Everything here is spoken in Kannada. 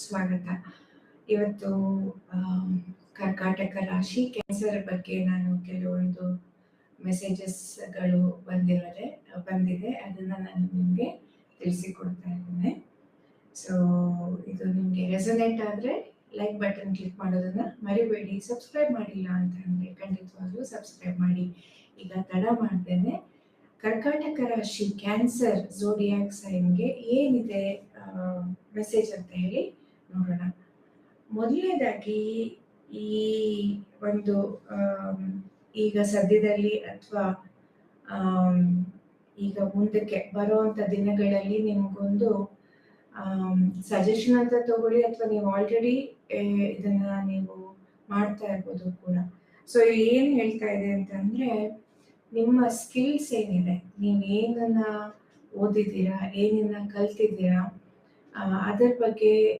ಸ್ವಾಗತ. ಇವತ್ತು ಕರ್ಕಾಟಕ ರಾಶಿ ಕ್ಯಾನ್ಸರ್ ಬಗ್ಗೆ ನಾನು ಕೆಲವೊಂದು ಮೆಸೇಜಸ್ಗಳು ಬಂದಿರೋದೆ, ಬಂದಿದೆ. ಅದನ್ನ ನಾನು ನಿಮಗೆ ತಿಳಿಸಿಕೊಡ್ತಾ ಇದ್ದೇನೆ. ಸೊ ಇದು ನಿಮಗೆ ರೆಸನೇಟ್ ಆದರೆ ಲೈಕ್ ಬಟನ್ ಕ್ಲಿಕ್ ಮಾಡೋದನ್ನ ಮರಿಬೇಡಿ. ಸಬ್ಸ್ಕ್ರೈಬ್ ಮಾಡಿಲ್ಲ ಅಂತ ಅಂದರೆ ಖಂಡಿತವಾಗ್ಲೂ ಸಬ್ಸ್ಕ್ರೈಬ್ ಮಾಡಿ. ಈಗ ತಡ ಮಾಡ್ತೇನೆ. ಕರ್ಕಾಟಕ ರಾಶಿ ಕ್ಯಾನ್ಸರ್ ಝೋಡಿಯಾಕ್ ಸೈನ್ಗೆ ಏನಿದೆ? ಮೆಸೇಜ್ ಅಂತ ಹೇಳಿ ನೋಡೋಣ. ಮೊದಲನೇದಾಗಿ ಈ ಒಂದು ಈಗ ಸದ್ಯದಲ್ಲಿ ಅಥವಾ ಈಗ ಮುಂದಕ್ಕೆ ಬರುವಂತ ದಿನಗಳಲ್ಲಿ ನಿಮ್ಗೊಂದು ಸಜೆಷನ್ ಅಂತ ತಗೊಳ್ಳಿ ಅಥವಾ ನೀವು ಆಲ್ರೆಡಿ ಇದನ್ನ ನೀವು ಮಾಡ್ತಾ ಇರ್ಬೋದು ಕೂಡ. ಸೊ ಇಲ್ಲಿ ಏನ್ ಹೇಳ್ತಾ ಇದೆ ಅಂತಂದ್ರೆ ನಿಮ್ಮ ಸ್ಕಿಲ್ಸ್ ಏನಿದೆ? ನೀವು ಏನನ್ನ ಓದಿದ್ದೀರಾ? ಏನನ್ನ ಕಲ್ತಿದ್ದೀರಾ? ಆ, ಅದ್ರ ಬಗ್ಗೆ